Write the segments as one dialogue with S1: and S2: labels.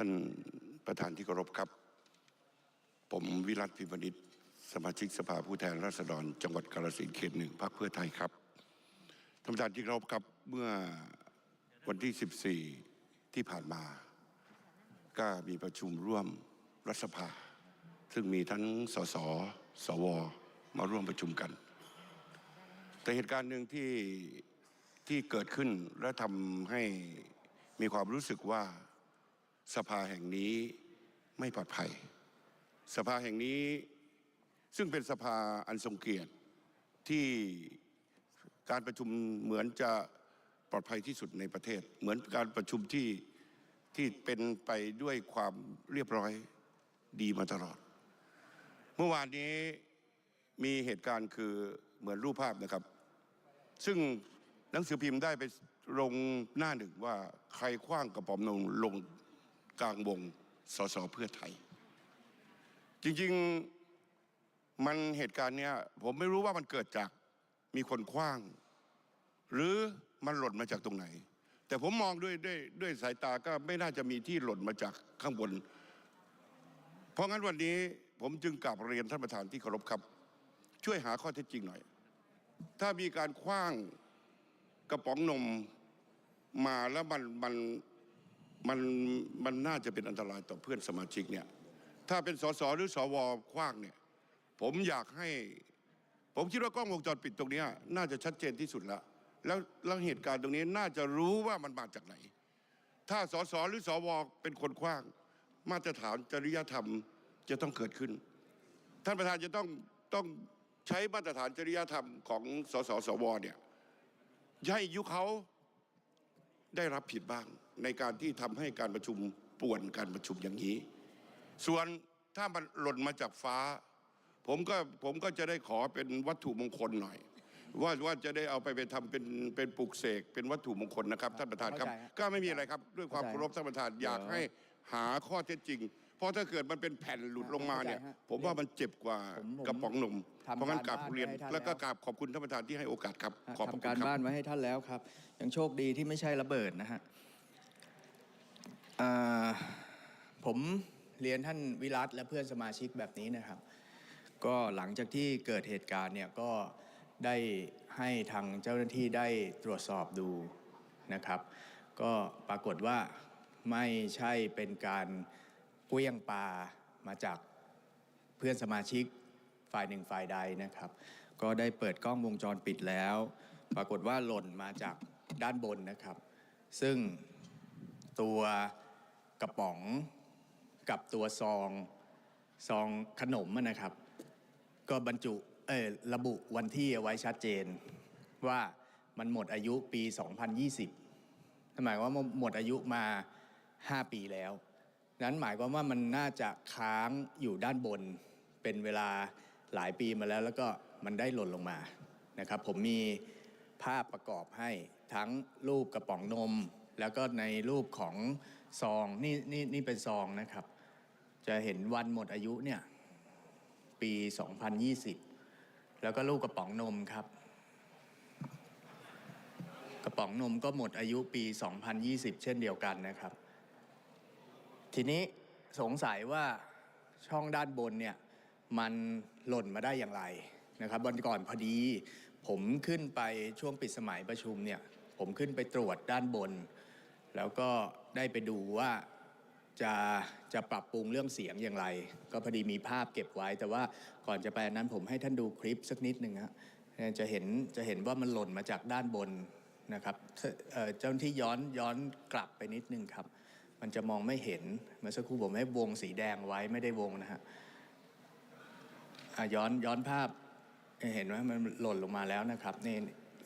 S1: ท่านประธานที่เคารพครับ ผมวิรัตพิมพ์นิตสมาชิกสภาผู้แทนราษฎร จังหวัดกาฬสินธุ์เขตหนึ่งพรรคเพื่อไทยครับท่านประธานที่เคารพครับเมื่อวันที่ 14 ที่ผ่านมา ก็มีประชุมร่วมรัฐสภา ซึ่งมีทั้งสสสว มาร่วมประชุมกัน แต่เหตุการณ์หนึ่งที่ที่เกิดขึ้นและทำให้มีความรู้สึกว่า สภาแห่งนี้ไม่ปลอดภัย สภาแห่งนี้ซึ่งเป็นสภาอันทรงเกียรติที่การประชุมเหมือนจะปลอดภัยที่สุดในประเทศ เหมือนการประชุมที่ที่เป็นไปด้วยความเรียบร้อยดีมาตลอด เมื่อวานนี้มีเหตุการณ์คือเหมือนรูปภาพนะครับ ซึ่งหนังสือพิมพ์ได้ไปลงหน้าหนึ่งว่าใครคว้างกระป๋อมนมลง กลางวงสสเพื่อไทย จริงๆมันเหตุการณ์เนี้ยผมไม่รู้ว่ามันเกิดจากมีคนคว้าง หรือมันหล่นมาจากตรงไหน แต่ผมมองด้วยด้วยด้วยสายตาก็ไม่น่าจะมีที่หล่นมาจากข้างบน เพราะงั้นวันนี้ผมจึงกลับเรียนท่านประธานที่เคารพครับ ช่วยหาข้อเท็จจริงหน่อย ถ้ามีการคว้างกระป๋องนมมาแล้วมันมัน มันมันน่าจะเป็นอันตรายต่อเพื่อนสมาชิกเนี่ยถ้าเป็นสสหรือสวคว้างเนี่ยผมอยากให้ ผมคิดว่ากล้องวงจรปิดตรงนี้น่าจะชัดเจนที่สุดล้วแล้วแล้วเหตุการณ์ตรงนี้น่าจะรู้ว่ามันมาจากไหน ถ้าสสหรือสวเป็นคนคว้าง มาตรฐานจริยธรรมจะต้องเกิดขึ้น ท่านประธานจะต้องต้องใช้มาตรฐานจริยธรรมของสสสวเนี่ยให้ยุเขาได้รับผิดบ้าง ในการที่ทำให้การประชุมป่วนการประชุมอย่างนี้ ส่วนถ้ามันหล่นมาจากฟ้า ผมก็ผมก็จะได้ขอเป็นวัตถุมงคลหน่อย ว่าว่าจะได้เอาไปไปทำเป็นเป็นปลูกเสกเป็นวัตถุมงคลนะครับ ท่านประธานครับ
S2: เข้าใจครับ
S1: ก็ไม่มีอะไรครับ ด้วยความ
S2: เข้า
S1: เคา
S2: ใจ
S1: รพท่านประธานอยากให้หาข้อเท็จจริงเพราะถ้าเกิดมันเป็นแผ่นหลุดลงมาเนี่ย
S2: เข้าใจฮะ
S1: ผมว่ามันเจ็บกว่า
S2: ผมผม
S1: กระป๋องนม
S2: ทำ
S1: เพราะงั้น
S2: การ
S1: กราบ
S2: บ้าน
S1: เรียน
S2: ไว้ให้ท่าน
S1: แล้วก็
S2: แล้ว
S1: กราบขอบคุณท่านประธานที่ให้โอกาสครับ ขอบพระ
S2: ทำ
S1: คุ
S2: การ
S1: ณค
S2: บ้า
S1: รับ
S2: นไว้ให้ท่านแล้วครับ ยังโชคดีที่ไม่ใช่ระเบิดนะฮะอ่า ผมเรียนท่านวิรัตและเพื่อนสมาชิกแบบนี้นะครับ ก็หลังจากที่เกิดเหตุการณ์เนี่ยก็ได้ให้ทางเจ้าหน้าที่ได้ตรวจสอบดูนะครับ ก็ปรากฏว่าไม่ใช่เป็นการเกี้ยงปลามาจากเพื่อนสมาชิกฝ่ายหนึ่งฝ่ายใดนะครับ ก็ได้เปิดกล้องวงจรปิดแล้ว ปรากฏว่าหล่นมาจากด้านบนนะครับ ซึ่งตัว กระป๋องกับตัวซองซองขนมนะครับ ก็บรรจุเออระบุวันที่เอาไว้ชัดเจน ว่ามันหมดอายุปี 2020หมายความว่าหมดอายุมา 5 ปีแล้ว นั้นหมายความว่ามันน่าจะค้างอยู่ด้านบนเป็นเวลาหลายปีมาแล้ว แล้วก็มันได้หล่นลงมานะครับ ผมมีภาพประกอบให้ทั้งรูปกระป๋องนม แล้วก็ในรูปของซองนี่นี่นี่เป็นซองนะครับ จะเห็นวันหมดอายุเนี่ยปี 2020 แล้วก็ลูกกระป๋องนมครับ กระป๋องนมก็หมดอายุปี 2020 เช่นเดียวกันนะครับ ทีนี้สงสัยว่าช่องด้านบนเนี่ยมันหล่นมาได้อย่างไรนะครับวันก่อนพอดี ผมขึ้นไปช่วงปิดสมัยประชุมเนี่ย ผมขึ้นไปตรวจด้านบน แล้วก็ได้ไปดูว่าจะจะปรับปรุงเรื่องเสียงอย่างไร ก็พอดีมีภาพเก็บไว้ แต่ว่าก่อนจะไปนั้นผมให้ท่านดูคลิปสักนิดหนึ่งฮะจะเห็นจะเห็นว่ามันหล่นมาจากด้านบนนะครับเจ้าหน้าที่ย้อนย้อนกลับไปนิดนึงครับ มันจะมองไม่เห็นเมื่อสักครู่ผมให้วงสีแดงไว้ไม่ได้วงนะฮะย้อนย้อนภาพเห็นไหมมันหล่นลงมาแล้วนะครับนี่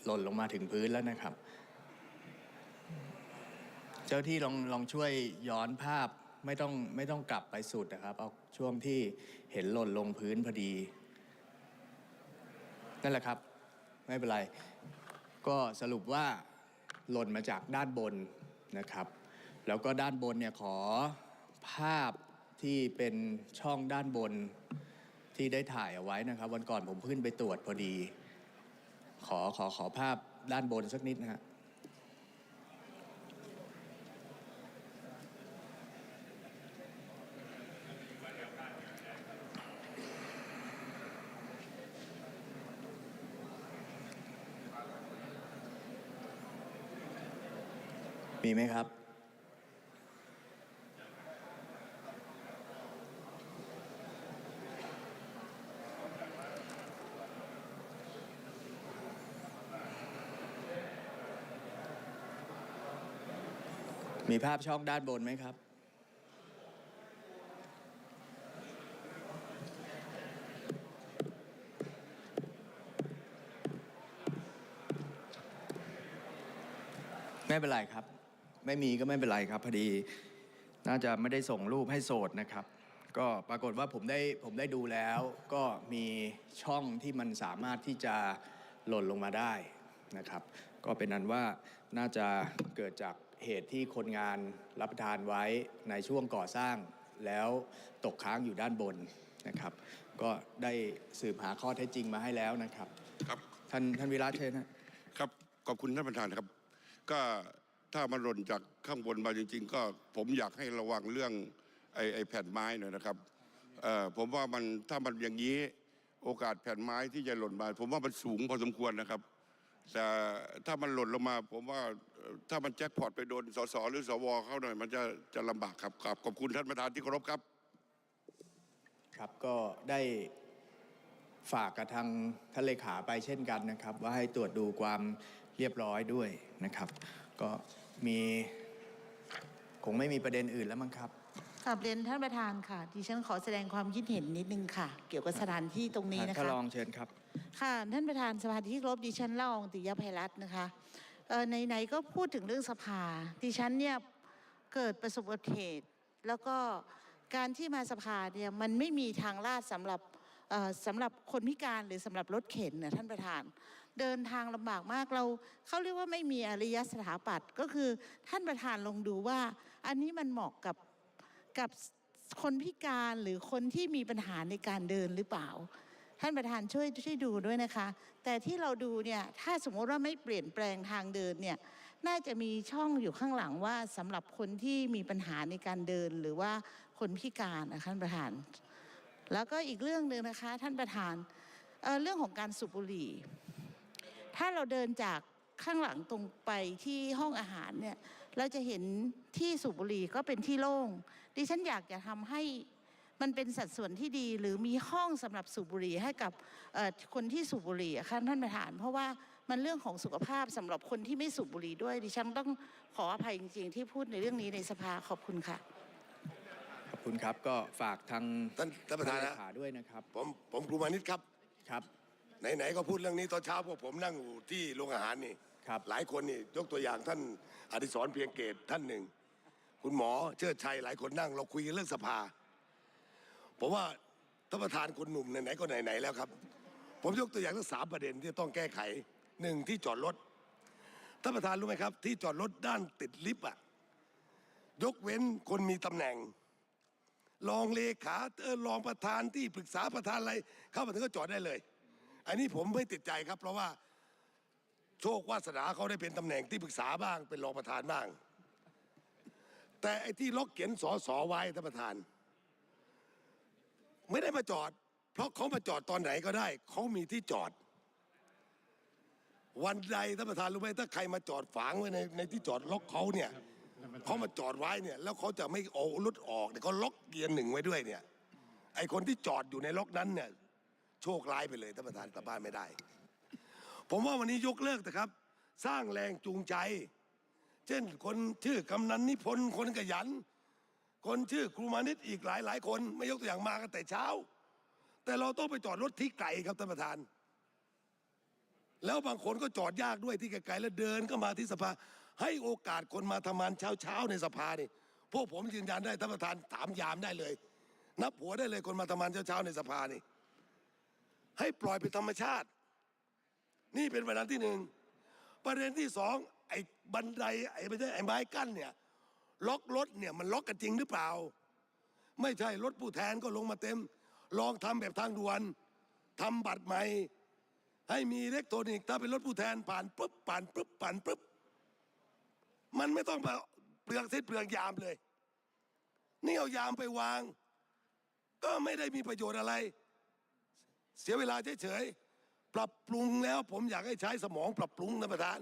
S2: หล่นลงมาถึงพื้นแล้วนะครับ จ้าที่ลองลองช่วยย้อนภาพไม่ต้องไม่ต้องกลับไปสุดนะครับ เอาช่วงที่เห็นหล่นลงพื้นพอดี นั่นแหละครับ ไม่เป็นไร ก็สรุปว่าหล่นมาจากด้านบนนะครับ แล้วก็ด้านบนเนี่ยขอภาพที่เป็นช่องด้านบนที่ได้ถ่ายเอาไว้นะครับ วันก่อนผมขึ้นไปตรวจพอดี ขอขอขอภาพด้านบนสักนิดนะฮะ มีไหมครับ มีภาพช่องด้านบนไหมครับไม่เป็นไรครับ ไม่มีก็ไม่เป็นไรครับพอดี น่าจะไม่ได้ส่งรูปให้โสดนะครับ ก็ปรากฏว่าผมได้ผมได้ดูแล้ว ก็มีช่องที่มันสามารถที่จะหล่นลงมาได้นะครับ ก็เป็นนั้นว่าน่าจะเกิดจากเหตุที่คนงานรับประทานไว้ในช่วงก่อสร้างแล้วตกค้างอยู่ด้านบนนะครับ ก็ได้สืบหาข้อเท็จจริงมาให้แล้วนะครับ
S1: ครับ
S2: ท่านท่านวิรัตเชิญนะ
S1: ครับขอบคุณท่านประธานครับ ก็ ถ้ามันหล่นจากข้างบนมาจริง ๆ ก็ผมอยากให้ระวังเรื่องไอ้ไอแผ่นไม้หน่อยนะครับผมว่ามันถ้ามันอย่างนี้โอกาสแผ่นไม้ที่จะหล่นมา ผมว่ามันสูงพอสมควรนะครับ แต่ถ้ามันหล่นลงมา ผมว่าถ้ามันแจ็คพอตไปโดนสสหรือสวเข้าหน่อย มันจะจะลำบากครับครับขอบคุณท่านประธานที่เคารพครับ
S2: ครับก็ได้ฝากกับทางท่านเลขาไปเช่นกันนะครับ ว่าให้ตรวจดูความเรียบร้อยด้วยนะครับ ก็ มีคงไม่มีประเด็นอื่นแล้วมั้งครับ
S3: กลับเรียนท่านประธานค่ะ ดิฉันขอแสดงความคิดเห็นนิดนึงค่ะ เกี่ยวกับสถานที่ตรงนี้นะ
S2: ท่าน
S3: คะ
S2: รองเชิญครับ
S3: ค่ะท่านประธานสภาที่เคารพดิฉันเล่าองติยภัยรัตน์นะคะเอ่อไหนๆก็พูดถึงเรื่องสภา ดิฉันเนี่ยเกิดประสบอุบัติเหตุ แล้วก็การที่มาสภาเนี่ยมันไม่มีทางลาดสำหรับเอ่อสำหรับคนพิการหรือสำหรับรถเข็นนะท่านประธาน เดินทางลำบากมากเราเขาเรียกว่าไม่มีอริยสถาปัตย์ก็คือท่านประธานลองดูว่า อันนี้มันเหมาะกับกับคนพิการหรือคนที่มีปัญหาในการเดินหรือเปล่า ท่านประธานช่วยช่วยดูด้วยนะคะ แต่ที่เราดูเนี่ยถ้าสมมติว่าไม่เปลี่ยนแปลงทางเดินเนี่ยน่าจะมีช่องอยู่ข้างหลังว่าสำหรับคนที่มีปัญหาในการเดินหรือว่าคนพิการนะท่านประธาน แล้วก็อีกเรื่องหนึ่งนะคะ ท่านประธานเเรื่องของการสูบบุหรี่ ถ้าเราเดินจากข้างหลังตรงไปที่ห้องอาหารเนี่ยเราจะเห็นที่สูบบุหรี่ก็เป็นที่โล่ง ดิฉันอยากจะทำให้มันเป็นสัดส่วนที่ดีหรือมีห้องสำหรับสูบบุหรี่ให้กับเอ่อคนที่สูบบุหรี่อะค่ะท่านประธาน เพราะว่ามันเรื่องของสุขภาพสำหรับคนที่ไม่สูบบุหรี่ด้วย ดิฉันต้องขออภัยจริง ๆ ที่พูดในเรื่องนี้ในสภาขอบคุณค่ะ
S2: ขอบคุณครับก็ฝากทาง
S4: ท่านท่านประธาน
S2: เล
S4: นะ
S2: ขาด้วยนะครับ
S4: ผมผมครูมานิดครับ
S2: ครับ
S4: ไหนๆก็พูดเรื่องนี้ตอนเช้าพวกผมนั่งอยู่ที่โรงอาหารนี่
S2: ครับ
S4: หลายคนนี่ยกตัวอย่างท่านอดิศรเพียงเกตท่านหนึ่ง คุณหมอเชิดชัยหลายคนนั่งเราคุยกันเรื่องสภาผมว่าท่านประธานคนหนุ่มไหนๆก็ไหนๆแล้วครับ ผมยกตัวอย่างทั้งสามประเด็นที่ต้องแก้ไขหนึ่งที่จอดรถท่านประธานรู้ไหมครับ ที่จอดรถด้านติดลิฟต์อะยกเว้นคนมีตำแหน่งรองเลขาเออรองประธานที่ปรึกษาประธานอะไร เข้ามาถึงก็จอดได้เลย อันนี้ผมไม่ติดใจครับ เพราะว่าโชควาสนาเขาได้เป็นตำแหน่งที่ปรึกษาบ้าง เป็นรองประธานบ้าง แต่ไอ้ที่ล็อกเขียนสอสอไว้ท่านประธาน ไม่ได้มาจอด เพราะเขามาจอดตอนไหนก็ได้ เขามีที่จอด วันใดท่านประธานรู้ไหมถ้าใครมาจอดฝังไว้ในในที่จอดล็อกเขาเนี่ยเขามาจอดไว้เนี่ย แล้วเขาจะไม่เอารถออกเนี่ยเขาล็อกเกียร์หนึ่งไว้ด้วยเนี่ย ไอคนที่จอดอยู่ในล็อกนั้นเนี่ย โชคร้ายไปเลยท่านประธานกลับบ้านไม่ได้ ผมว่าวันนี้ยกเลิกนะครับ สร้างแรงจูงใจ เช่นคนชื่อกำนันนิพนธ์คนขยัน คนชื่อครูมานิตอีกหลายหลายคนไม่ยกตัวอย่างมากันแต่เช้า แต่เราต้องไปจอดรถที่ไกลครับท่านประธาน แล้วบางคนก็จอดยากด้วยที่ไกลๆแล้วเดินก็มาที่สภา ให้โอกาสคนมาทำงานเช้าๆในสภานี่พวกผมยืนยันได้ท่านประธานถามยามได้เลย นับหัวได้เลยคนมาทำงานเช้าๆในสภานี่ ให้ปล่อยเป็นธรรมชาติ นี่เป็นประเด็นที่หนึ่งประเด็นที่สองไอ้บันไดไอ้ไม่ใช่ไอ้ไม้กั้นเนี่ยล็อกรถเนี่ยมันล็อกกันจริงหรือเปล่า ไม่ใช่รถผู้แทนก็ลงมาเต็ม ลองทำแบบทางด่วนทำบัตรใหม่ ให้มีอิเล็กทรอนิกส์ถ้าเป็นรถผู้แทนผ่านปุ๊บผ่านปุ๊บผ่านปุ๊บมันไม่ต้องมาเปลืองเส้นเปลืองยามเลย นี่เอายามไปวาง ก็ไม่ได้มีประโยชน์อะไร เสียเวลาเฉยๆปรับปรุงแล้ว ผมอยากให้ใช้สมองปรับปรุงนะประธาน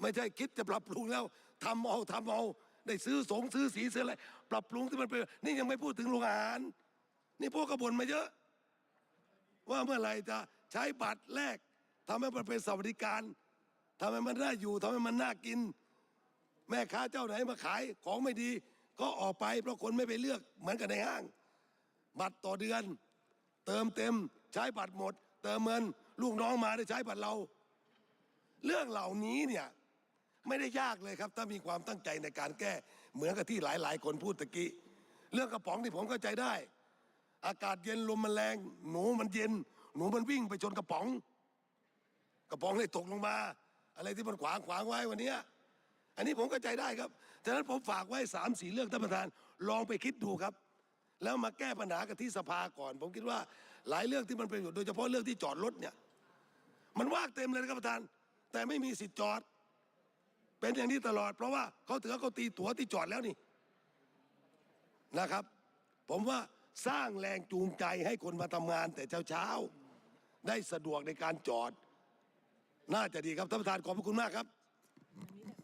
S4: ไม่ใช่คิดจะปรับปรุงแล้วทำเอาทำเอาได้ซื้อสงซื้อสีซื้ออะไรปรับปรุงที่มันเป็นนี่ยังไม่พูดถึงโรงอาหาร นี่พวกกระบนมาเยอะ ว่าเมื่อไหร่จะใช้บัตรแลกทำให้มันเป็นสวัสดิการทำให้มันน่าอยู่ทำให้มันน่ากิน แม่ค้าเจ้าไหนมาขายของไม่ดี ก็ออกไปเพราะคนไม่ไปเลือกเหมือนกันในห้าง บัตรต่อเดือน เติมเต็มใช้บัตรหมด เติมเงินลูกน้องมาได้ใช้บัตรเรา เรื่องเหล่านี้เนี่ยไม่ได้ยากเลยครับ ถ้ามีความตั้งใจในการแก้เหมือนกับที่หลาย ๆ คนพูดตะกี้เรื่องกระป๋องที่ผมเข้าใจได้ อากาศเย็นลมมันแรง หนูมันเย็น หนูมันวิ่งไปชนกระป๋อง กระป๋องเลยตกลงมา อะไรที่มันขวางขวางไว้วันนี้อันนี้ผมเข้าใจได้ครับฉะนั้นผมฝากไว้สามสี่เรื่องท่านประธาน ลองไปคิดดูครับ แล้วมาแก้ปัญหากันที่สภาก่อน ผมคิดว่าหลายเรื่องที่มันเป็นอยู่โดยเฉพาะเรื่องที่จอดรถเนี่ย มันว่างเต็มเลยนะครับประธาน แต่ไม่มีสิทธิ์จอด เป็นอย่างนี้ตลอด เพราะว่าเขาถือว่าเขาตีตั๋วที่จอดแล้วนี่นะครับ ผมว่าสร้างแรงจูงใจให้คนมาทำงาน แต่เช้าๆได้สะดวกในการจอด น่าจะดีครับท่านประธานขอบพระคุณมากครับ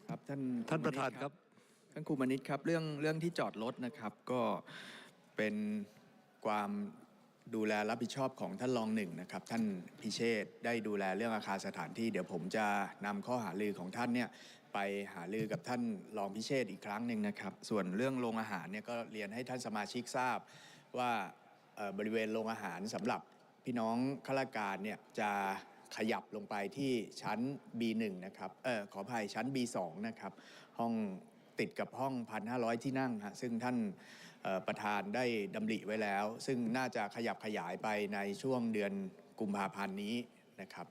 S2: ครับท่าน
S5: ท่านประธานครับ
S2: ท่านครูมนิตครับเรื่องเรื่องที่จอดรถนะครับ ก็ เป็นความดูแลรับผิดชอบของท่านรองหนึ่งนะครับท่านพิเชษได้ดูแลเรื่องอาคารสถานที่ เดี๋ยวผมจะนำข้อหาลือของท่านเนี่ยไปหาลือกับท่านรองพิเชษอีกครั้งหนึ่งนะครับ ส่วนเรื่องโรงอาหารเนี่ยก็เรียนให้ท่านสมาชิกทราบว่าบริเวณโรงอาหารสำหรับพี่น้องข้าราชการเนี่ยจะขยับลงไปที่ชั้น B1 นะครับเออขออภัยชั้น B2 นะครับห้องติดกับห้อง 1,500 ที่นั่งฮะซึ่งท่าน ประธานได้ดำริไว้แล้ว ซึ่งน่าจะขยับขยายไปในช่วงเดือนกุมภาพันธ์นี้นะครับ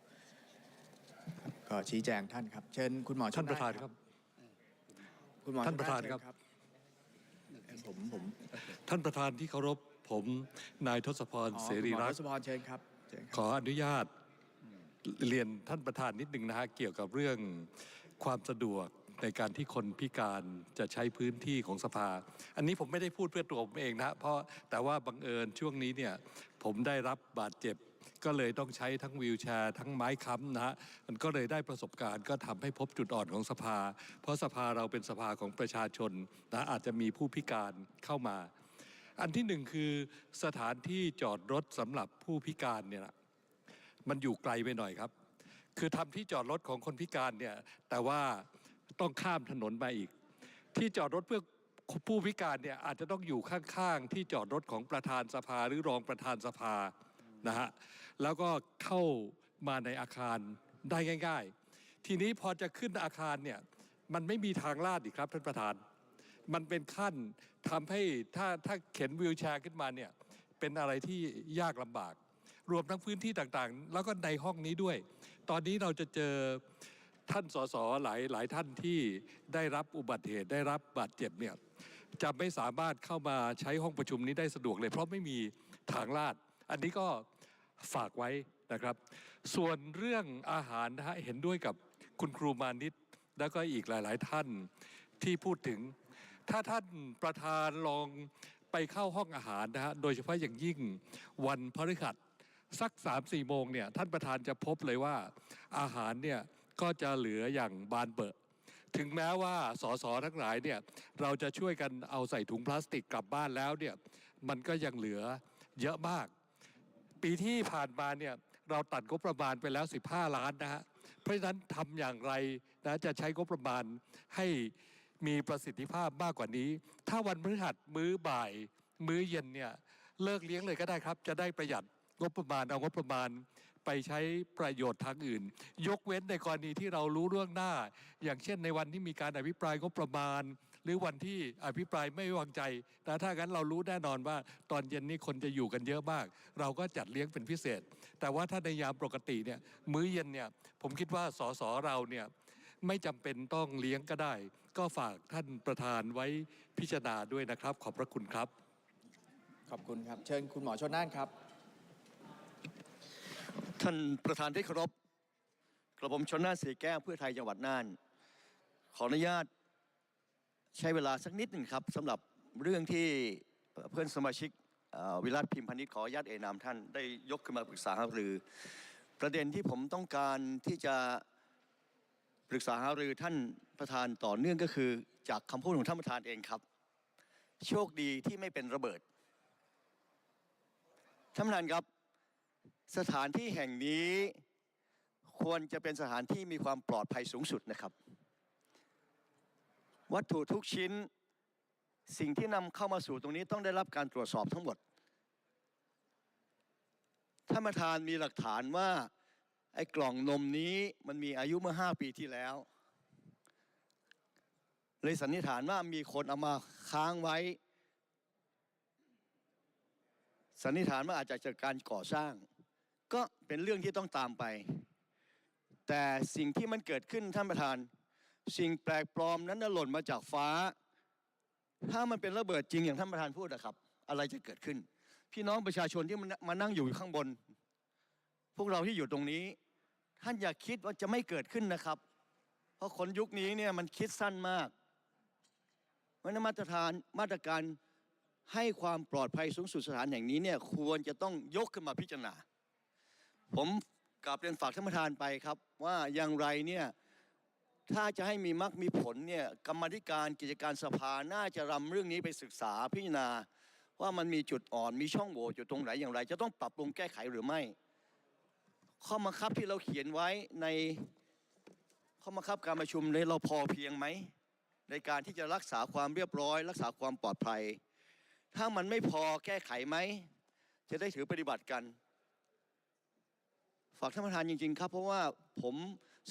S2: ก็ชี้แจงท่านครับ เชิญคุณหมอช
S5: ท่าน
S2: ล
S5: ประธานครับ
S2: คุณหมอ
S5: ท่านประธาน
S2: ชล
S5: ครับ
S2: เชิญผมผม
S5: ท่านประธานที่เคารพผมนายทศพร
S2: อ๋อ
S5: เสรี
S2: คุณหมอ
S5: รั
S2: ท
S5: ก
S2: ศ
S5: ษ์
S2: พรเชิญครับเชิญครับ
S5: ขออนุญาตเรียนท่านประธานนิดนึงนะฮะเกี่ยวกับเรื่องความสะดวก ในการที่คนพิการจะใช้พื้นที่ของสภา อันนี้ผมไม่ได้พูดเพื่อตัวผมเองนะเพราะแต่ว่าบังเอิญช่วงนี้เนี่ยผมได้รับบาดเจ็บก็เลยต้องใช้ทั้งวีลแชร์ ทั้งไม้ค้ำนะฮะมันก็เลยได้ประสบการณ์ก็ทำให้พบจุดอ่อนของสภา เพราะสภาเราเป็นสภาของประชาชนนะอาจจะมีผู้พิการเข้ามา อันที่หนึ่งคือสถานที่จอดรถสำหรับผู้พิการเนี่ยมันอยู่ไกลไปหน่อยครับ คือทำที่จอดรถของคนพิการเนี่ยแต่ว่า ต้องข้ามถนนมาอีก ที่จอดรถเพื่อผู้พิการเนี่ยอาจจะต้องอยู่ข้างๆ ที่จอดรถของประธานสภาหรือรองประธานสภานะฮะแล้วก็เข้ามาในอาคารได้ง่าย ๆ ทีนี้พอจะขึ้นอาคารเนี่ยมันไม่มีทางลาดอีกครับท่านประธาน มันเป็นขั้นทำให้ถ้าถ้าเข็นวีลแชร์ขึ้นมาเนี่ยเป็นอะไรที่ยากลำบาก รวมทั้งพื้นที่ต่างๆ แล้วก็ในห้องนี้ด้วย ตอนนี้เราจะเจอ ท่านสสหลายหลายท่านที่ได้รับอุบัติเหตุได้รับบาดเจ็บเนี่ยจะไม่สามารถเข้ามาใช้ห้องประชุมนี้ได้สะดวกเลย เพราะไม่มีทางลาด อันนี้ก็ฝากไว้นะครับ ส่วนเรื่องอาหารนะฮะเห็นด้วยกับคุณครูมานิตแล้วก็อีกหลาย ๆ ท่านที่พูดถึง ถ้าท่านประธานลองไปเข้าห้องอาหารนะฮะโดยเฉพาะอย่างยิ่งวันพฤหัสสัก3ามสี่โมงเนี่ยท่านประธานจะพบเลยว่าอาหารเนี่ย ก็จะเหลืออย่างบานเบอะถึงแม้ว่าสสทั้งหลายเนี่ยเราจะช่วยกันเอาใส่ถุงพลาสติกกลับบ้านแล้วเนี่ยมันก็ยังเหลือเยอะมาก ปีที่ผ่านมาเนี่ยเราตัดงบประมาณไปแล้ว 15 ล้านนะฮะเพราะฉะนั้นทำอย่างไรนะจะใช้งบประมาณให้มีประสิทธิภาพมากกว่านี้ ถ้าวันพฤหัสมื้อบ่าย มื้อเย็นเนี่ยเลิกเลี้ยงเลยก็ได้ครับ จะได้ประหยัดงบประมาณเอางบประมาณ ไปใช้ประโยชน์ทางอื่น ยกเว้นในกรณีที่เรารู้เรื่องหน้า อย่างเช่นในวันที่มีการอภิปรายงบประมาณ หรือวันที่อภิปรายไม่วางใจ แต่ถ้างั้นเรารู้แน่นอนว่า ตอนเย็นนี้คนจะอยู่กันเยอะมาก เราก็จัดเลี้ยงเป็นพิเศษ แต่ว่าถ้าในยามปกติเนี่ยมื้อเย็นเนี่ยผมคิดว่าสสเราเนี่ยไม่จำเป็นต้องเลี้ยงก็ได้ ก็ฝากท่านประธานไว้พิจารณาด้วยนะครับ ขอบพระคุณครับ
S2: ขอบคุณครับ เชิญคุณหมอชนน่านครับ
S6: ท่านประธานที่เคารพกระผมชนน่านสีแก้วเพื่อไทยจังหวัดน่าน ขออนุญาตใช้เวลาสักนิดหนึ่งครับสำหรับเรื่องที่เพื่อนสมาชิกวิรัตพิมพานิชขออนุญาตเอ่ยนามท่านได้ยกขึ้นมาปรึกษาหารือ ประเด็นที่ผมต้องการที่จะปรึกษาหารือท่านประธานต่อเนื่องก็คือ จากคำพูดของท่านประธานเองครับ โชคดีที่ไม่เป็นระเบิดท่านประธานครับ สถานที่แห่งนี้ควรจะเป็นสถานที่มีความปลอดภัยสูงสุดนะครับ วัตถุทุกชิ้นสิ่งที่นำเข้ามาสู่ตรงนี้ต้องได้รับการตรวจสอบทั้งหมดท่านประธานมีหลักฐานว่าไอ้กล่องนมนี้มันมีอายุเมื่อ5ปีที่แล้ว เลยสันนิษฐานว่ามีคนเอามาค้างไว้ สันนิษฐานว่าอาจจะจากการก่อสร้าง ก็เป็นเรื่องที่ต้องตามไป แต่สิ่งที่มันเกิดขึ้นท่านประธาน สิ่งแปลกปลอมนั้นน่ะหล่นมาจากฟ้า ถ้ามันเป็นระเบิดจริงอย่างท่านประธานพูดนะครับ อะไรจะเกิดขึ้น พี่น้องประชาชนที่มันมานั่งอยู่ข้างบน พวกเราที่อยู่ตรงนี้ ท่านอย่าคิดว่าจะไม่เกิดขึ้นนะครับ เพราะคนยุคนี้เนี่ยมันคิดสั้นมากมันมาตรฐานมาตรการให้ความปลอดภัยสูงสุดสถานแห่งนี้เนี่ยควรจะต้องยกขึ้นมาพิจารณา ผมกลับเรียนฝากท่านประธานไปครับ ว่าอย่างไรเนี่ยถ้าจะให้มีมรรคมีผลเนี่ยกรรมธิการกิจการสภาน่าจะรำเรื่องนี้ไปศึกษาพิจารณา ว่ามันมีจุดอ่อนมีช่องโหว่อยู่ตรงไหนอย่างไร จะต้องปรับปรุงแก้ไขหรือไม่ ข้อบังคับที่เราเขียนไว้ในข้อบังคับการประชุมในเราพอเพียงไหม ในการที่จะรักษาความเรียบร้อย รักษาความปลอดภัย ถ้ามันไม่พอแก้ไขไหม จะได้ถือปฏิบัติกัน ฝากท่านประธานจริงๆครับ เพราะว่าผม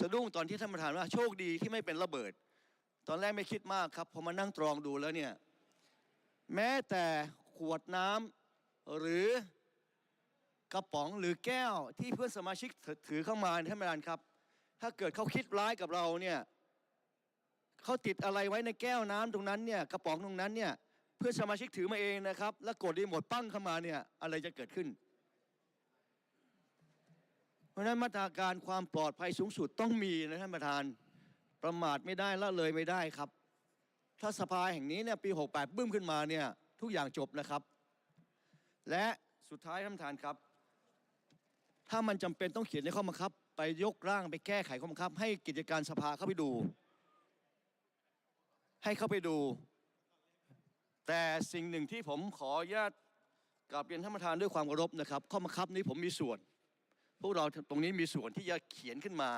S6: สะดุ้งตอนที่ท่านประธานว่าโชคดีที่ไม่เป็นระเบิด ตอนแรกไม่คิดมากครับพอมานั่งตรองดูแล้วเนี่ยแม้แต่ขวดน้ำหรือกระป๋องหรือแก้วที่เพื่อนสมาชิกถือเข้ามาท่านประธานครับ ถ้าเกิดเขาคิดร้ายกับเราเนี่ยเขาติดอะไรไว้ในแก้วน้ำตรงนั้นเนี่ยกระป๋องตรงนั้นเนี่ยเพื่อนสมาชิกถือมาเองนะครับ แล้วกดรีโมทปั้งเข้ามาเนี่ยอะไรจะเกิดขึ้น ราะฉะนั้นมาตรการความปลอดภัยสูงสุดต้องมีนะท่านประธาน ประมาทไม่ได้ละเลยไม่ได้ครับ ถ้าสภาแห่งนี้เนี่ยปี68บึ้มขึ้นมาเนี่ยทุกอย่างจบนะครับ และสุดท้ายท่านประธานครับ ถ้ามันจำเป็นต้องเขียนในข้อบังคับ ไปยกร่างไปแก้ไขข้อบังคับ ให้กิจการสภาเข้าไปดู ให้เข้าไปดู แต่สิ่งหนึ่งที่ผมขออนุญาตกราบเรียนท่านประธานด้วยความเคารพนะครับ ข้อบังคับนี้ผมมีส่วน พวกเราตรงนี้มีส่วนที่จะเขียนขึ้นมา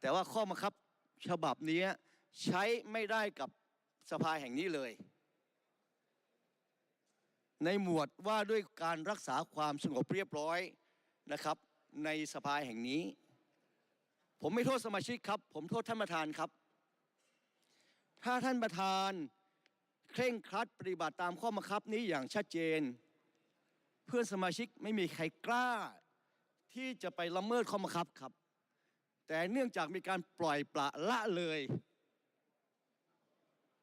S6: แต่ว่าข้อบังคับฉบับนี้ใช้ไม่ได้กับสภาแห่งนี้เลย ในหมวดว่าด้วยการรักษาความสงบเรียบร้อยนะครับ ในสภาแห่งนี้ ผมไม่โทษสมาชิกครับ ผมโทษท่านประธานครับ ถ้าท่านประธานเคร่งครัดปฏิบัติตามข้อบังคับนี้อย่างชัดเจน เพื่อนสมาชิกไม่มีใครกล้า ที่จะไปละเมิดข้อบังคับครับ แต่เนื่องจากมีการปล่อยปละละเลย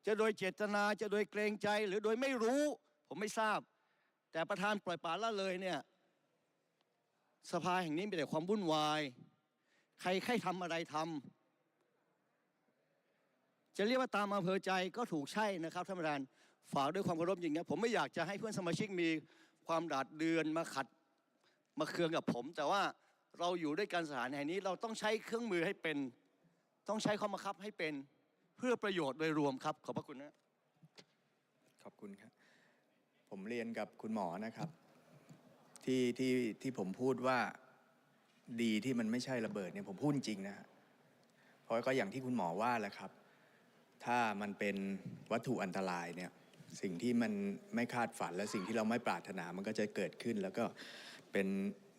S6: จะโดยเจตนาจะโดยเกรงใจหรือโดยไม่รู้ ผมไม่ทราบ แต่ประธานปล่อยปละละเลยเนี่ยสภาแห่งนี้มีแต่ความวุ่นวาย ใครใครทำอะไรทำจะเรียกว่าตามอำเภอใจก็ถูกใช่นะครับท่านประธานฝากด้วยความเคารพอย่างนี้ผมไม่อยากจะให้เพื่อนสมาชิกมีความดาดเดือนมาขัด มาเคืองกับผม แต่ว่าเราอยู่ด้วยกันสถานแห่งนี้เราต้องใช้เครื่องมือให้เป็น ต้องใช้ข้อบังคับให้เป็นเพื่อประโยชน์โดยรวมครับ ขอบพระคุณนะ
S2: ขอบคุณครับ ผมเรียนกับคุณหมอนะครับ ที่ที่ที่ผมพูดว่าดีที่มันไม่ใช่ระเบิดเนี่ยผมพูดจริงนะฮะเพราะก็อย่างที่คุณหมอว่าแหละครับ ถ้ามันเป็นวัตถุอันตรายเนี่ยสิ่งที่มันไม่คาดฝันและสิ่งที่เราไม่ปรารถนามันก็จะเกิดขึ้นแล้วก็ เป็น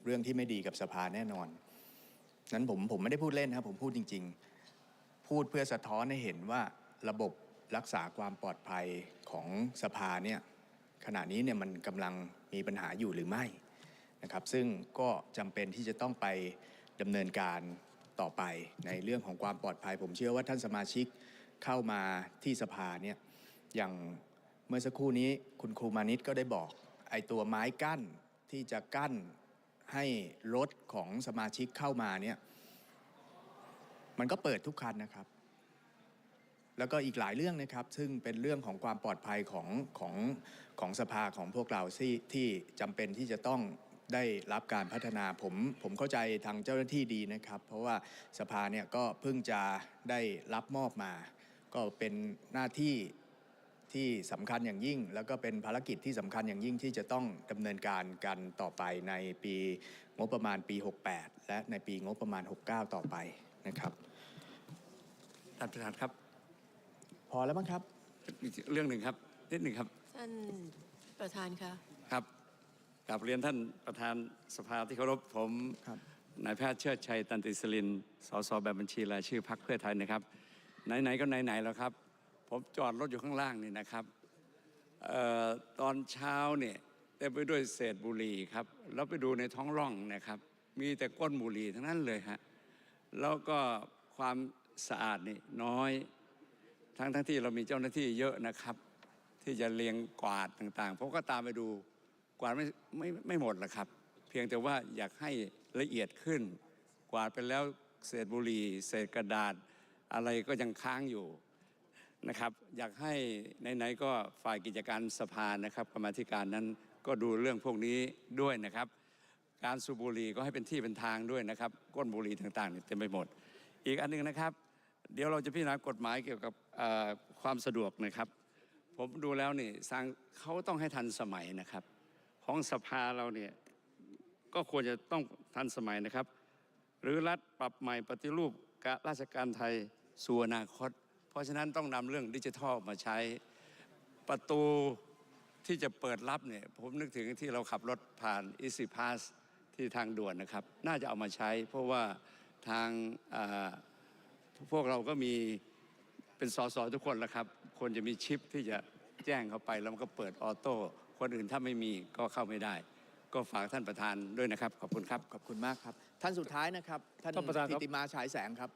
S2: เรื่องที่ไม่ดีกับสภาแน่นอน นั้นผมผมไม่ได้พูดเล่นนะครับ ผมพูดจริง ๆ พูดเพื่อสะท้อนให้เห็นว่าระบบรักษาความปลอดภัยของสภาเนี่ยขณะนี้เนี่ยมันกำลังมีปัญหาอยู่หรือไม่นะครับ ซึ่งก็จำเป็นที่จะต้องไปดำเนินการต่อไปในเรื่องของความปลอดภัย ผมเชื่อว่าท่านสมาชิกเข้ามาที่สภาเนี่ยอย่างเมื่อสักครู่นี้คุณครูมานิตก็ได้บอกไอ้ตัวไม้กั้น ที่จะกั้นให้รถของสมาชิกเข้ามาเนี่ยมันก็เปิดทุกคันนะครับ แล้วก็อีกหลายเรื่องนะครับ ซึ่งเป็นเรื่องของความปลอดภัยของของของสภาของพวกเราที่ที่จำเป็นที่จะต้องได้รับการพัฒนาผมผมเข้าใจทางเจ้าหน้าที่ดีนะครับ เพราะว่าสภาเนี่ยก็เพิ่งจะได้รับมอบมา ก็เป็นหน้าที่ ที่สำคัญอย่างยิ่ง แล้วก็เป็นภารกิจที่สำคัญอย่างยิ่งที่จะต้องดำเนินการกันต่อไปในปีงบประมาณปี 68 และในปีงบประมาณ 69 ต่อไปนะครับ
S7: ท่านประธานครับ
S2: พอแล้วมั้งครับ
S7: อีกเรื่องหนึ่งครับนิดหนึ่งครับ
S8: ท่านประธานคะ
S7: ครับกลับเรียนท่านประธานสภาที่เคารพผม
S2: ครับ
S7: นายแพทย์เชิดชัยตันติสลินสสแบบบัญชีรายชื่อพรรคเพื่อไทยนะครับ ไหนๆก็ไหนๆแล้วครับ ผมจอดรถอยู่ข้างล่างนี่นะครับออตอนเช้าเนี่ยเต็มไปด้วยเศษบุหรี่ครับ แล้วไปดูในท้องร่องนะครับ มีแต่ก้นบุหรี่ทั้งนั้นเลยฮะแล้วก็ความสะอาดนี่น้อย ทั้งทั้งที่เรามีเจ้าหน้าที่เยอะนะครับ ที่จะเลียงกวาดต่างๆผมก็ตามไปดูกวาดไม่ไม่ไม่หมดหรอกครับ เพียงแต่ว่าอยากให้ละเอียดขึ้น กวาดไปแล้วเศษบุหรี่ เศษกระดาษอะไรก็ยังค้างอยู่ นะครับ อยากให้ไหนๆก็ฝ่ายกิจการสภานะครับกรรมธิการนั้นก็ดูเรื่องพวกนี้ด้วยนะครับ การสูบบุหรี่ก็ให้เป็นที่เป็นทางด้วยนะครับ ก้นบุหรี่ต่างๆเนี่ยเต็มไปหมด อีกอันหนึงนะครับ เดี๋ยวเราจะพิจารณากฎหมายเกี่ยวกับความสะดวกนะครับ ผมดูแล้วนี่สร้างเขาต้องให้ทันสมัยนะครับ ของสภาเราเนี่ยก็ควรจะต้องทันสมัยนะครับ หรือรัฐปรับใหม่ปฏิรูปการราชการไทยสู่อนาคต เพราะฉะนั้นต้องนำเรื่องดิจิทัลมาใช้ประตูที่จะเปิดรับเนี่ยผมนึกถึงที่เราขับรถผ่าน Easy Pass ที่ทางด่วนนะครับ น่าจะเอามาใช้ เพราะว่าทางอ่าพวกเราก็มีเป็นสสทุกคนแล้วครับควรจะมีชิปที่จะแจ้งเข้าไป แล้วมันก็เปิดออโต้คนอื่นถ้าไม่มีก็เข้าไม่ได้ ก็ฝากท่านประธานด้วยนะครับ ขอบคุณครับ
S2: ขอบคุณมากครับ ท่านสุดท้ายนะครับ ท่าน
S5: ท่านประธานครับ
S2: ธิติมาฉายแสงครับ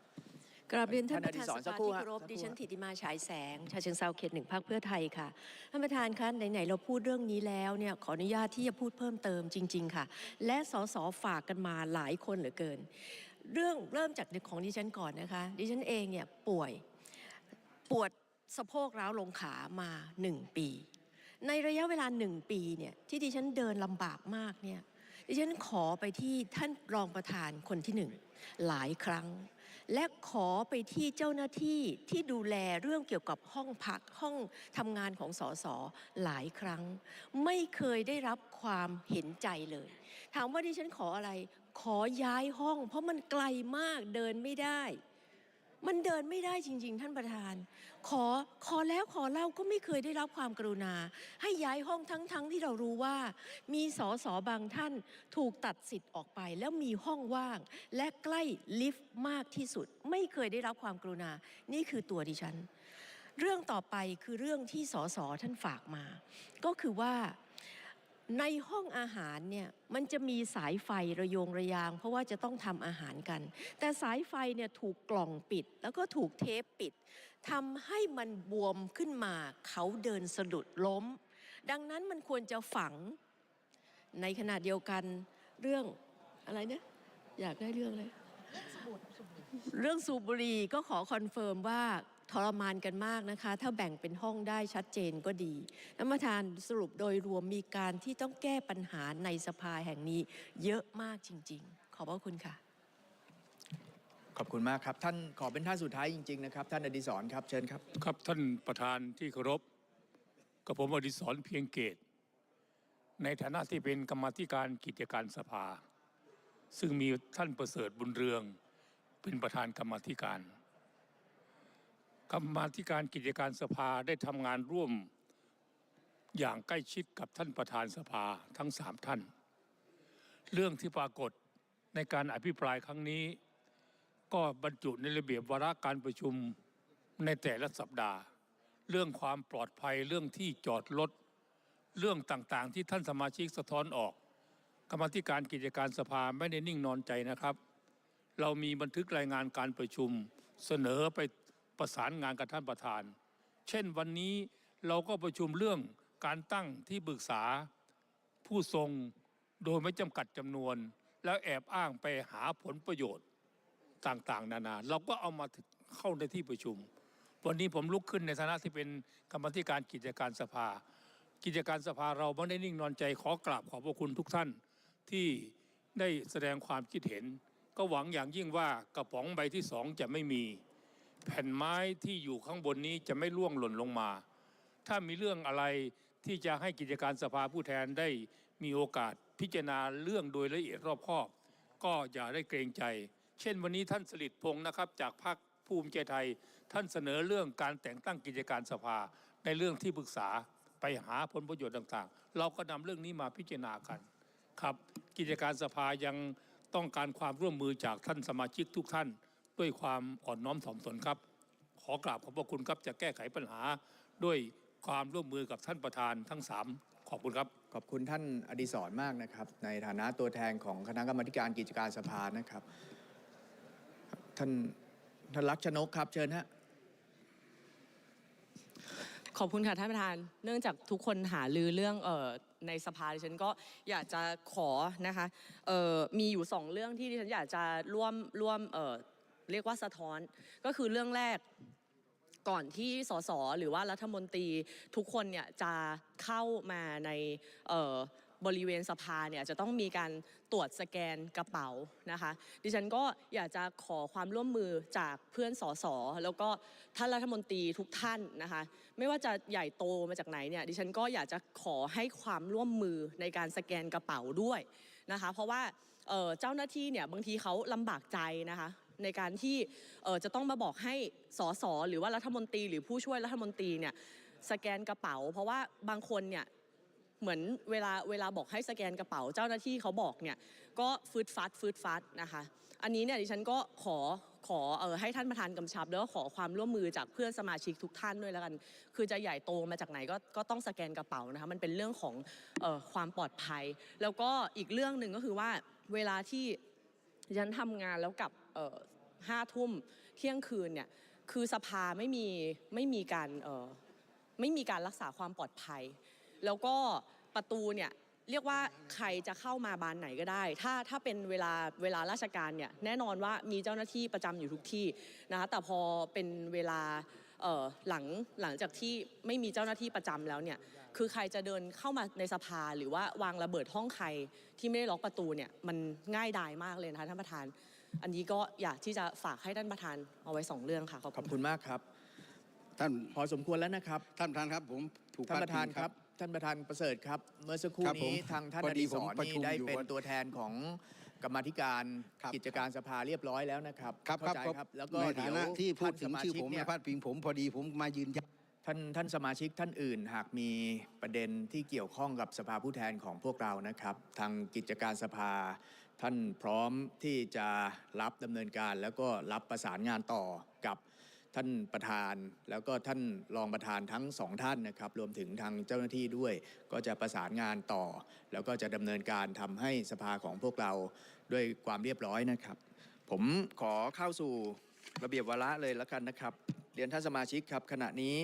S8: กราบเรียนท่าน
S2: ท่าน
S8: ประธาน
S2: อดิศร
S8: ส
S2: สัก
S8: ภา
S2: ครู่
S8: ที่
S2: ฮะ
S8: เคารพ
S2: สักครู่
S8: ดิฉันถิติมาฉายแสงชาเชิงเซาเขตหนึ่งพรรคเพื่อไทยค่ะท่านประธานคะไหนๆเราพูดเรื่องนี้แล้วเนี่ยขออนุญาตที่จะพูดเพิ่มเติมจริง ๆ ค่ะ และสสฝากกันมาหลายคนเหลือเกิน เรื่องเริ่มจากของดิฉันก่อนนะคะ ดิฉันเองเนี่ยป่วยปวดสะโพกร้าวลงขามาหนึ่งปี ในระยะเวลาหนึ่งปีเนี่ยที่ดิฉันเดินลำบากมากเนี่ยดิฉันขอไปที่ท่านรองประธานคนที่หนึ่งหลายครั้ง และขอไปที่เจ้าหน้าที่ที่ดูแลเรื่องเกี่ยวกับห้องพักห้องทำงานของสสหลายครั้ง ไม่เคยได้รับความเห็นใจเลย ถามว่าดิฉันขออะไร ขอย้ายห้อง เพราะมันไกลมากเดินไม่ได้ มันเดินไม่ได้จริง ๆ ท่านประธาน ขอขอแล้วขอเล่าก็ไม่เคยได้รับความกรุณา ให้ย้ายห้องทั้งๆทที่เรารู้ว่า มีสอสอบางท่านถูกตัดสิทธิ์ออกไป แล้วมีห้องว่าง และใกล้ลิฟต์มากที่สุด ไม่เคยได้รับความกรุณา นี่คือตัวดิฉัน เรื่องต่อไปคือเรื่องที่สอสอท่านฝากมา ก็คือว่า ในห้องอาหารเนี่ยมันจะมีสายไฟระโยงระยาง เพราะว่าจะต้องทำอาหารกัน แต่สายไฟเนี่ยถูกกล่องปิด แล้วก็ถูกเทปปิดทำให้มันบวมขึ้นมาเขาเดินสะดุดล้ม ดังนั้นมันควรจะฝังในขณะเดียวกันเรื่องอะไรเนี่ยอยากได้เรื่องอะไรเรื่องสูบบุหรี่ก็ขอคอนเฟิร์มว่า ทรมานกันมากนะคะ ถ้าแบ่งเป็นห้องได้ชัดเจนก็ดีท่านประธานสรุปโดยรวมมีการที่ต้องแก้ปัญหาในสภาแห่งนี้เยอะมากจริง ๆ ขอบพระคุณค่ะ
S2: ขอบคุณมากครับ ท่านขอเป็นท่านสุดท้ายจริงๆนะครับ ท่านอดิศรครับเชิญครับ
S9: ครับท่านประธานที่เคารพกับผมอดิศรเพียงเกต ในฐานะที่เป็นกรรมาธิการกิจการสภา ซึ่งมีท่านประเสริฐบุญเรือง เป็นประธานกรรมาธิการ กรรมาธิการกิจการสภาได้ทำงานร่วมอย่างใกล้ชิดกับท่านประธานสภาทั้งสามท่าน เรื่องที่ปรากฏในการอภิปรายครั้งนี้ ก็บรรจุในระเบียบวาระการประชุมในแต่ละสัปดาห์ เรื่องความปลอดภัยเรื่องที่จอดรถเรื่องต่างๆ ที่ท่านสมาชิกสะท้อนออกกรรมาธิการกิจการสภาไม่ได้นิ่งนอนใจนะครับ เรามีบันทึกรายงานการประชุมเสนอไป ประสานงานกับท่านประธาน เช่นวันนี้เราก็ประชุมเรื่องการตั้งที่ปรึกษาผู้ทรงโดยไม่จำกัดจำนวน แล้วแอบอ้างไปหาผลประโยชน์ต่างๆ นานา เราก็เอามาเข้าในที่ประชุม วันนี้ผมลุกขึ้นในฐานะที่เป็นกรรมธิการกิจการสภา กิจการสภาเราไม่ได้นิ่งนอนใจขอกราบขอบพระคุณทุกท่านที่ได้แสดงความคิดเห็น ก็หวังอย่างยิ่งว่ากระป๋องใบที่สองจะไม่มี แผ่นไม้ที่อยู่ข้างบนนี้จะไม่ร่วงหล่นลงมา ถ้ามีเรื่องอะไรที่จะให้กิจการสภาผู้แทนได้มีโอกาสพิจารณาเรื่องโดยละเอียดรอบคอบ ก็อย่าได้เกรงใจ เช่นวันนี้ท่านสลิดพงศ์นะครับ จากพรรคภูมิใจไทย ท่านเสนอเรื่องการแต่งตั้งกิจการสภาในเรื่องที่ปรึกษาไปหาผลประโยชน์ต่างๆ เราก็นำเรื่องนี้มาพิจารณากันครับ กิจการสภายังต้องการความร่วมมือจากท่านสมาชิกทุกท่าน ด้วยความอ่อนน้อมถ่อมตนครับ ขอกราบขอบพระคุณครับจะแก้ไขปัญหาด้วยความร่วมมือกับท่านประธานทั้งสามขอบคุณครับ
S2: ขอบคุณท่านอดิศรมากนะครับ ในฐานะตัวแทนของคณะกรรมาธิการกิจการสภานะครับ ท่านท่านลักษณกครับ เชิญฮะ
S10: ขอบคุณค่ะท่านประธาน เนื่องจากทุกคนหาลือเรื่องเอ่อในสภาดิฉันก็อยากจะขอนะคะเอ่อมีอยู่สองเรื่องที่ดิฉันอยากจะร่วมร่วมเอ่อ เรียกว่าสะท้อน ก็คือเรื่องแรกก่อนที่สสหรือว่ารัฐมนตรีทุกคนเนี่ยจะเข้ามาในบริเวณสภาเนี่ยจะต้องมีการตรวจสแกนกระเป๋านะคะ ดิฉันก็อยากจะขอความร่วมมือจากเพื่อนสสแล้วก็ท่านรัฐมนตรีทุกท่านนะคะ ไม่ว่าจะใหญ่โตมาจากไหนเนี่ยดิฉันก็อยากจะขอให้ความร่วมมือในการสแกนกระเป๋าด้วยนะคะ เพราะว่าเจ้าหน้าที่เนี่ยบางทีเขาลำบากใจนะคะ ในการที่จะต้องมาบอกให้สสหรือว่ารัฐมนตรีหรือผู้ช่วยรัฐมนตรีเนี่ยสแกนกระเป๋า เพราะว่าบางคนเนี่ยเหมือนเวลาเวลาบอกให้สแกนกระเป๋าเจ้าหน้าที่เขาบอกเนี่ยก็ฟืดฟัดฟืดฟัดนะคะ อันนี้เนี่ยดิฉันก็ขอขอเออให้ท่านประธานกำชับ แล้วก็ขอความร่วมมือจากเพื่อนสมาชิกทุกท่านด้วยแล้วกัน คือจะใหญ่โตมาจากไหนก็ก็ต้องสแกนกระเป๋านะคะมันเป็นเรื่องของเออความปลอดภัย แล้วก็อีกเรื่องหนึ่งก็คือว่าเวลาที่ดิฉันทำงานแล้วกับ ห้าทุ่มเที่ยงคืนเนี่ยคือสภาไม่มีไม่มีการเออไม่มีการรักษาความปลอดภัย แล้วก็ประตูเนี่ยเรียกว่าใครจะเข้ามาบานไหนก็ได้ ถ้าถ้าเป็นเวลาเวลาราชการเนี่ยแน่นอนว่ามีเจ้าหน้าที่ประจำอยู่ทุกที่นะคะแต่พอเป็นเวลาหลังหลังจากที่ไม่มีเจ้าหน้าที่ประจำแล้วเนี่ยคือใครจะเดินเข้ามาในสภาหรือว่าวางระเบิดห้องใครที่ไม่ได้ล็อกประตูเนี่ยมันง่ายดายมากเลยนะคะท่านประธาน อันนี้ก็อยากที่จะฝากให้ท่านประธานเอาไว้สองเรื่องค่ะขอบ
S2: ขอบ
S10: คุณ
S2: คุณมากครับ
S11: ท่าน
S2: พอสมควรแล้วนะครับ
S11: ท่านประธานครับผมถูก
S2: ท่านประธาน
S11: พดพิง
S2: ครับ ท่านประธานประเสริฐครับ เมื่อสักครู่
S11: ครับผม
S2: นี้ทางท่าน
S11: พ
S2: อ
S11: อดี
S2: ดิศ
S11: ผม
S2: ร
S11: ประ
S2: นี่
S11: ชุม
S2: ได้
S11: อยู่
S2: เป็น
S11: วัน
S2: ตัวแทนของกรรมาธิการ
S11: ครับ
S2: กิจการสภาเรียบร้อยแล้วนะครับ
S11: ครับ
S2: เข้าใจ
S11: ครับ
S2: ครับ แล้วก็
S11: ใน
S2: เดี๋
S11: ฐา
S2: ยว
S11: นะที่พูดถึง
S2: ท่าน
S11: ชื่อ
S2: สา
S11: ผม
S2: ชิก
S11: และพาดพิงผมพอดีผมมายืนยัน
S2: ท่านท่านสมาชิกท่านอื่น หากมีประเด็นที่เกี่ยวข้องกับสภาผู้แทนของพวกเรานะครับ ทางกิจการสภา ท่านพร้อมที่จะรับดำเนินการ แล้วก็รับประสานงานต่อกับท่านประธาน แล้วก็ท่านรองประธานทั้งสองท่านนะครับ รวมถึงทางเจ้าหน้าที่ด้วย ก็จะประสานงานต่อ แล้วก็จะดำเนินการทำให้สภาของพวกเราด้วยความเรียบร้อยนะครับ ผมขอเข้าสู่ระเบียบวาระเลยแล้วกันนะครับ เรียนท่านสมาชิกครับ ขณะนี้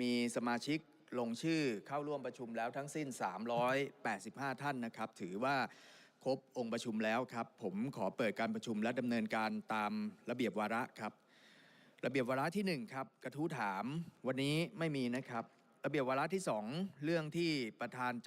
S2: มีสมาชิกลงชื่อเข้าร่วมประชุมแล้วทั้งสิ้น 385 ท่านนะครับ ถือว่า ครบองค์ประชุมแล้วครับ ผมขอเปิดการประชุมและดำเนินการตามระเบียบวาระครับ ระเบียบวาระที่ 1 ครับ กระทู้ถามวันนี้ไม่มีนะครับ ระเบียบวาระที่ 2 เรื่องที่ประธาน